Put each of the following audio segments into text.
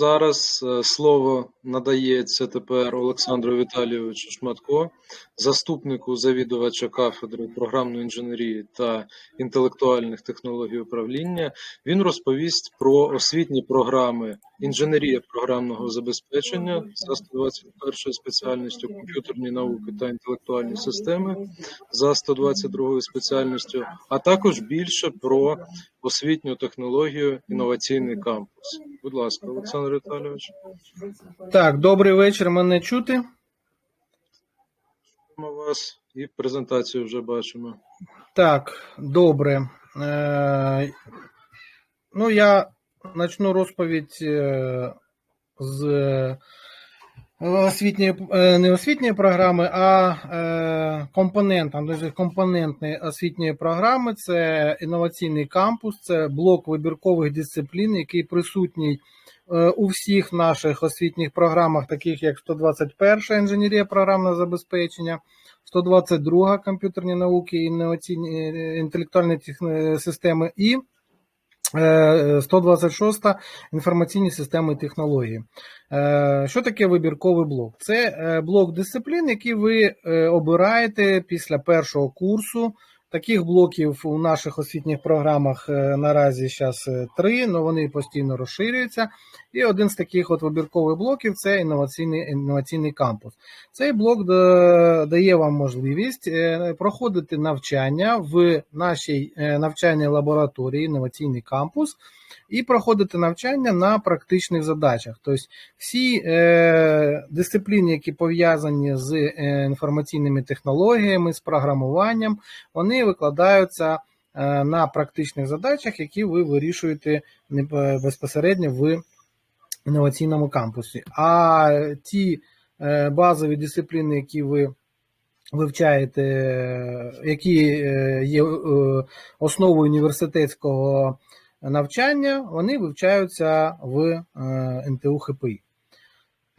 Зараз е, слово надається тепер Олександру Віталійовичу Шматко, заступнику завідувача кафедри програмної інженерії та інтелектуальних технологій управління. Він розповість про освітні програми інженерія програмного забезпечення за 121 спеціальністю комп'ютерні науки та інтелектуальні системи за 122 спеціальністю, а також більше про освітню технологію інноваційний кампус. Будь ласка, Олександр Віталійович. Так, добрий вечір. Мене чути? Ми вас і презентацію вже бачимо. Так, добре. Е, ну, я почну розповідь е, з освітньої, е, не освітньої програми, а е, компонентом, тобто компонентної освітньої програми це інноваційний кампус, це блок вибіркових дисциплін, який присутній е, у всіх наших освітніх програмах, таких як 121 інженерія програмного забезпечення. 122 комп'ютерні науки інноваційні інтелектуальні системи і 126 інформаційні системи і технології. Е, Що таке вибірковий блок? Це е, блок дисциплін, який ви е, обираєте після першого курсу. Таких блоків у наших освітніх програмах е, наразі зараз три, але вони постійно розширюються. І один з таких от вибіркових блоків це інноваційний, інноваційний кампус. Цей блок дає вам можливість е, проходити навчання в нашій е, навчальній лабораторії, інноваційний кампус, і проходити навчання на практичних задачах. Тобто всі е, дисципліни, які пов'язані з е, інформаційними технологіями, з програмуванням, вони викладаються е, на практичних задачах, які ви вирішуєте безпосередньо в інноваційному кампусі. А ті е, базові дисципліни, які ви вивчаєте, е, які е, є е, основою університетського навчання, вони вивчаються в е, НТУ ХПІ.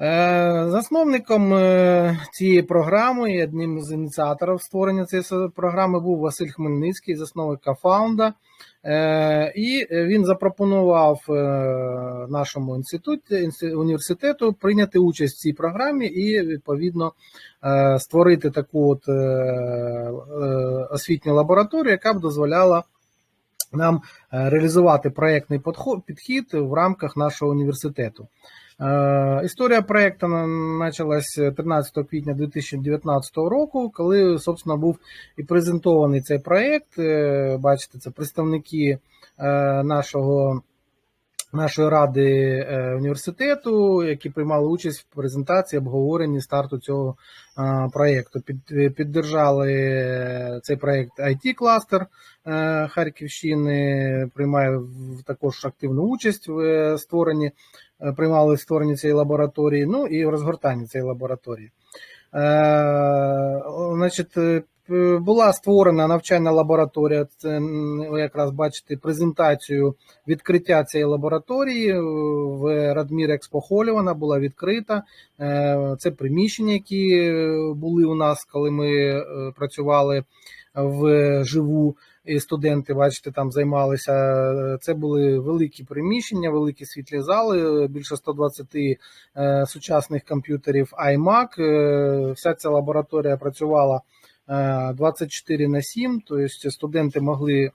Е, Засновником е, цієї програми і одним з ініціаторів створення цієї програми був Василь Хмельницький, засновник Кафаунда. Е, І він запропонував нашому інституті, університету прийняти участь в цій програмі і відповідно створити таку от освітню лабораторію, яка б дозволяла нам реалізувати проєктний підхід в рамках нашого університету. Е, Історія проекту почалась 13 квітня 2019 року, коли, собственно, був і презентований цей проєкт. Е, Бачите, це представники е, нашого. Нашої ради е, університету, які приймали участь в презентації, обговоренні старту цього е, проєкту. Піддержали е, цей проєкт it кластер Харківщини, приймає також активну участь в створенні, приймали в створенні цієї лабораторії, ну і в розгортанні цієї лабораторії. Значить, була створена навчальна лабораторія. Це ви якраз бачите презентацію відкриття цієї лабораторії е, в Радмір Експохолі. Вона була відкрита. Е, Це приміщення, які е, були у нас, коли ми е, працювали в живу. І студенти, бачите, там займалися. Це були великі приміщення, великі світлі зали, більше 120 е, сучасних комп'ютерів iMac. Е, Вся ця лабораторія працювала е, 24 на 7, тобто студенти могли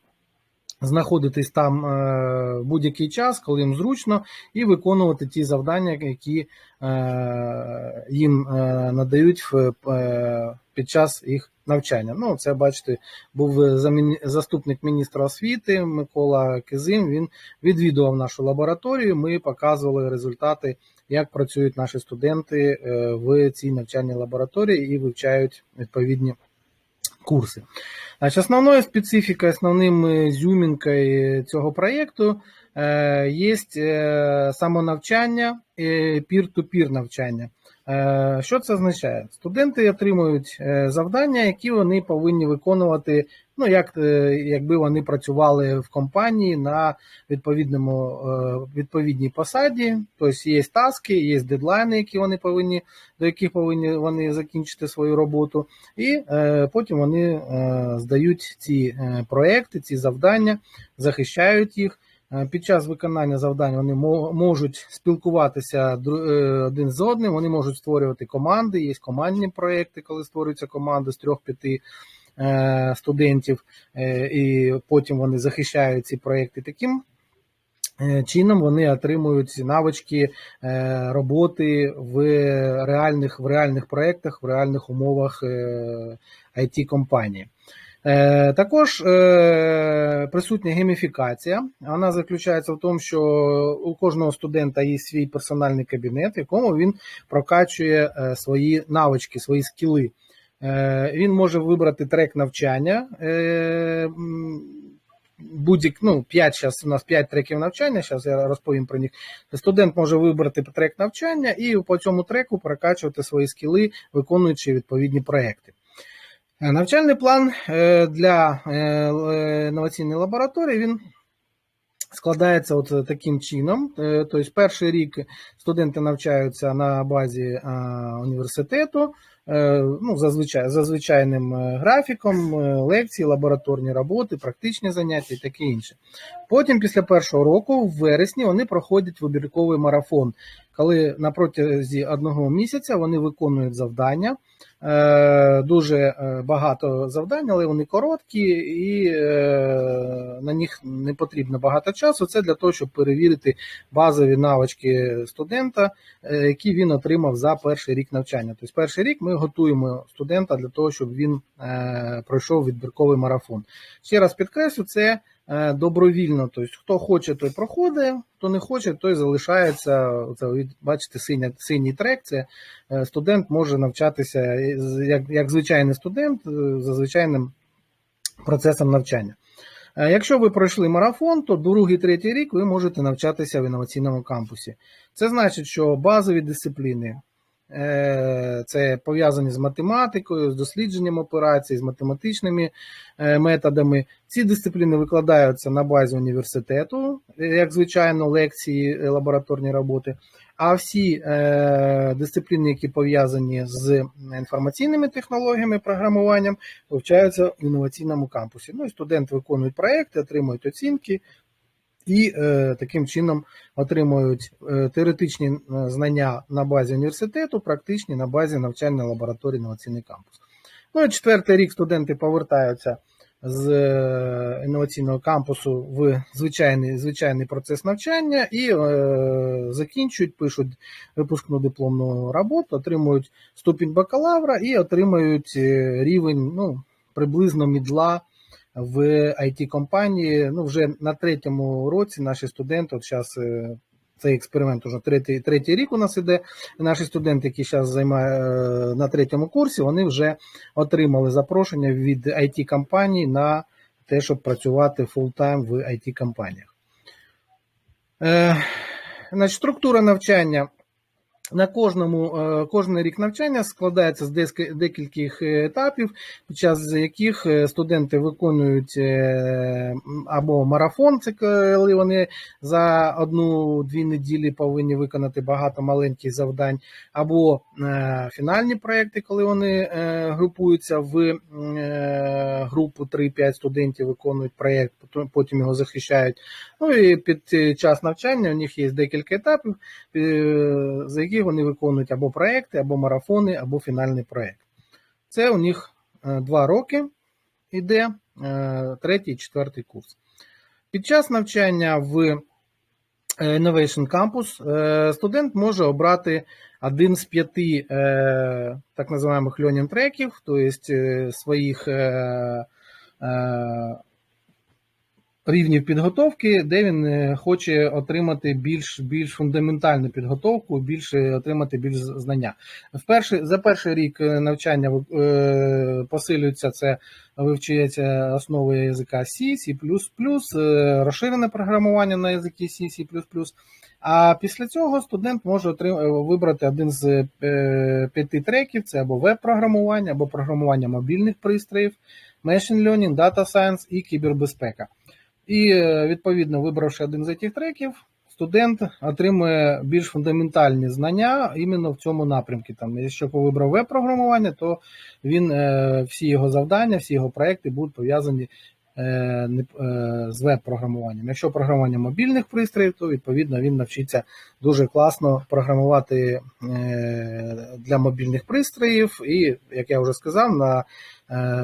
знаходитись там е, будь-який час, коли їм зручно, і виконувати ті завдання, які е, їм е, надають е, під час їх навчання. Ну, це бачите, був заступник міністра освіти Микола Кизим. Він відвідував нашу лабораторію. Ми показували результати, як працюють наші студенти е, в цій навчальній лабораторії і вивчають відповідні курси. Значить, основною специфікою, основним е, зюмінкою цього проєкту е, є е, самонавчання, пір-ту-пір навчання. Е, Що це означає? Студенти отримують е, завдання, які вони повинні виконувати, ну як е, якби вони працювали в компанії на відповідному відповідній посаді. Тобто є таски, є дедлайни, які вони повинні до яких повинні вони закінчити свою роботу, і потім вони здають ці проекти, ці завдання, захищають їх. Е, Під час виконання завдань вони можуть спілкуватися е, один з одним, вони можуть створювати команди. Є командні проекти, коли створюються команди з трьох-п'яти е, студентів, і потім вони захищають ці проекти таким. Чином вони отримують навички роботи в реальних, в реальних проєктах, в реальних умовах it компанії. Е, Також е, присутня гейміфікація. Вона заключається в тому, що у кожного студента є свій персональний кабінет, в якому він прокачує е, свої навички, свої скіли. Він може вибрати трек навчання. Будь-як, ну, 5, зараз у нас 5 треків навчання, зараз я розповім про них. Студент може вибрати трек навчання і по цьому треку прокачувати свої скіли, виконуючи відповідні проекти. Е, Навчальний план е, для е, інноваційної лабораторії він складається от таким чином. Тобто, перший рік студенти навчаються на базі університету, ну, зазвичай, за е, графіком, е, лекції, лабораторні роботи, практичні заняття і таке інше. Потім, після першого року, в вересні, вони проходять вибірковий марафон, коли на протязі одного місяця вони виконують завдання. Е, Дуже е, багато завдань, але вони короткі і е, на них не потрібно багато часу. Це для того, щоб перевірити базові навички студента, е, які він отримав за перший рік навчання. Тобто, перший рік ми готуємо студента для того, щоб він е, пройшов відбірковий марафон. Ще раз підкреслю, це е, добровільно. Тобто, хто хоче, той проходить, хто не хоче, той залишається. Це бачите, синя, синій трек. Це е, студент може навчатися як, як звичайний студент за звичайним процесом навчання. Якщо ви пройшли марафон, то другий, третій рік ви можете навчатися в інноваційному кампусі. Це значить, що базові дисципліни це пов'язані з математикою, з дослідженням операцій, з математичними е, методами. Ці дисципліни викладаються на базі університету, е, як звичайно, лекції, е, лабораторні роботи. А всі е, дисципліни, які пов'язані з інформаційними технологіями, програмуванням, вивчаються в інноваційному кампусі. Ну і студенти виконують проекти, отримують оцінки і е, таким чином отримують е, теоретичні е, знання на базі університету, практичні на базі навчальної лабораторії інноваційний кампус. Ну і четвертий рік студенти повертаються з інноваційного кампусу в звичайний, звичайний процес навчання і е, закінчують, пишуть випускну дипломну роботу, отримують ступінь бакалавра і отримують рівень ну, приблизно мідла в it компанії Ну, вже на третьому році наші студенти, от зараз цей експеримент уже третій, третій рік у нас іде. Наші студенти, які зараз займають на третьому курсі, вони вже отримали запрошення від it компаній на те, щоб працювати фултайм в it компаніях. Е, значить, структура навчання на кожному е, кожен рік навчання складається з декількох етапів, під час яких е, студенти виконують е, або марафон, це коли вони за одну-дві неділі повинні виконати багато маленьких завдань, або е, фінальні проекти, коли вони е, групуються в е, групу 3-5 студентів, виконують проєкт, потім- його захищають. Ну і під е, час навчання у них є декілька етапів, е, за які вони виконують або проекти, або марафони, або фінальний проект. Це у них е, два роки іде, е, третій четвертий курс. Під час навчання в е, Innovation Campus студент може обрати один з п'яти так називаємих learning треків, тобто своїх рівнів підготовки, де він е, хоче отримати більш, більш фундаментальну підготовку, більше отримати більш знання. В перший, за перший рік е, навчання е, посилюється це, вивчається основи язика C, C++, розширене програмування на язики C, C++. А після цього студент може вибрати один з п'яти треків: це або веб-програмування, або програмування мобільних пристроїв, machine learning, data science і кібербезпека. І відповідно, вибравши один з цих треків, студент отримує більш фундаментальні знання іменно в цьому напрямку. Там, якщо вибрав веб-програмування, то він е, всі його завдання, всі його проекти будуть пов'язані е, е, з веб-програмуванням. Якщо програмування мобільних пристроїв, то відповідно він навчиться дуже класно програмувати для мобільних пристроїв. І, як я вже сказав, на,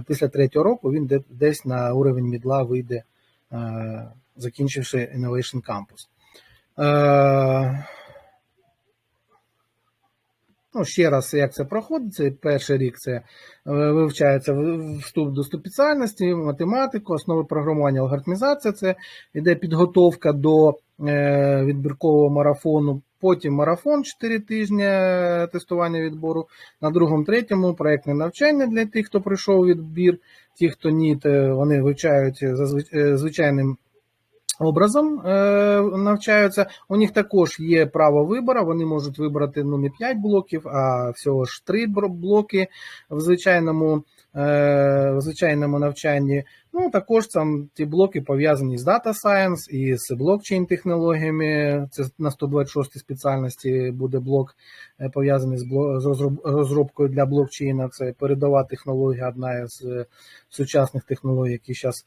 після третього року він де- десь на уровень мідла вийде, закінчивши Innovation Campus. Е, Ну, ще раз, як це проходить, це перший рік це е, вивчається вступ до спеціальності, математику, основи програмування, алгоритмізація. Це йде підготовка до е, відбіркового марафону. Потім марафон 4 тижні тестування відбору. На другому, третьому проєктне навчання для тих, хто пройшов відбір. Ті, хто ні, то вони вивчають е, звичайним образом е, навчаються. У них також є право вибору. Вони можуть вибрати ну, не 5 блоків, а всього ж 3 блоки в звичайному, е, в звичайному навчанні. Ну, також там ті блоки пов'язані з Data Science і з блокчейн технологіями. Це на 126 спеціальності буде блок е, пов'язаний з, розробкою для блокчейна. Це передова технологія, одна з сучасних технологій, які зараз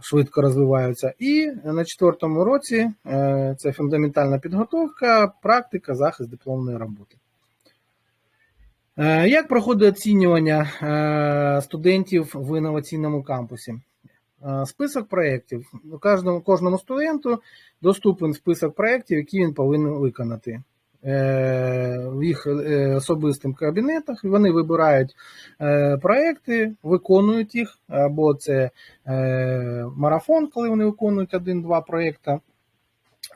швидко розвиваються. І на четвертому році е, це фундаментальна підготовка, практика, захист дипломної роботи. Е, Як проходить оцінювання е, студентів в інноваційному кампусі? Е, Список проєктів. Кожному, кожному студенту доступен список проєктів, які він повинен виконати. Е, В їх е, особистих кабінетах вони вибирають е, проєкти, виконують їх, або це марафон, коли вони виконують один-два проєкти,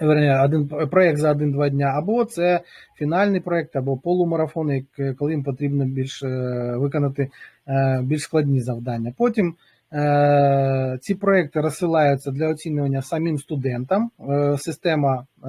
верні, один проєкт за один-два дня, або це фінальний проєкт, або полумарафон, коли їм потрібно більш виконати більш складні завдання. Потім ці проєкти розсилаються для оцінювання самим студентам. Е, Система е,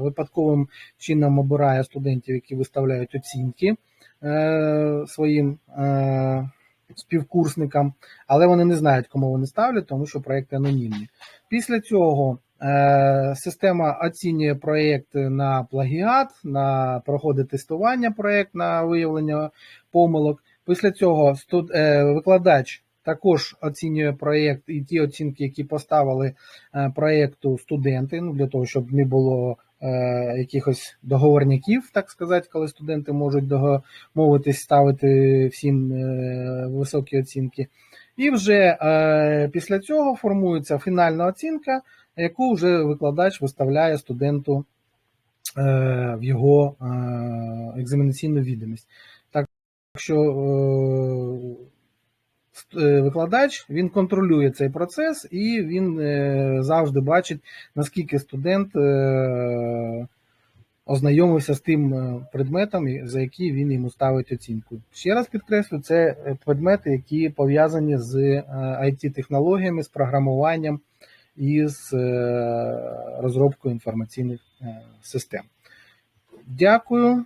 випадковим чином обирає студентів, які виставляють оцінки е, своїм е, співкурсникам, але вони не знають, кому вони ставлять, тому що проєкти анонімні. Після цього е, система оцінює проєкт на плагіат, на проходить тестування проєкт на виявлення помилок. Після цього е, викладач також оцінює проєкт і ті оцінки, які поставили е, проєкту студенти, ну, для того, щоб не було е, якихось договорників, так сказати, коли студенти можуть домовитись ставити всім е, високі оцінки. І вже після цього формується фінальна оцінка, яку вже викладач виставляє студенту в його екзаменаційну відомість. Так що викладач він контролює цей процес і він е, завжди бачить, наскільки студент е, ознайомився з тим е, предметом, за який він йому ставить оцінку. Ще раз підкреслю, це е, предмети, які пов'язані з IT-технологіями, з програмуванням і з е, розробкою інформаційних е, систем. Дякую.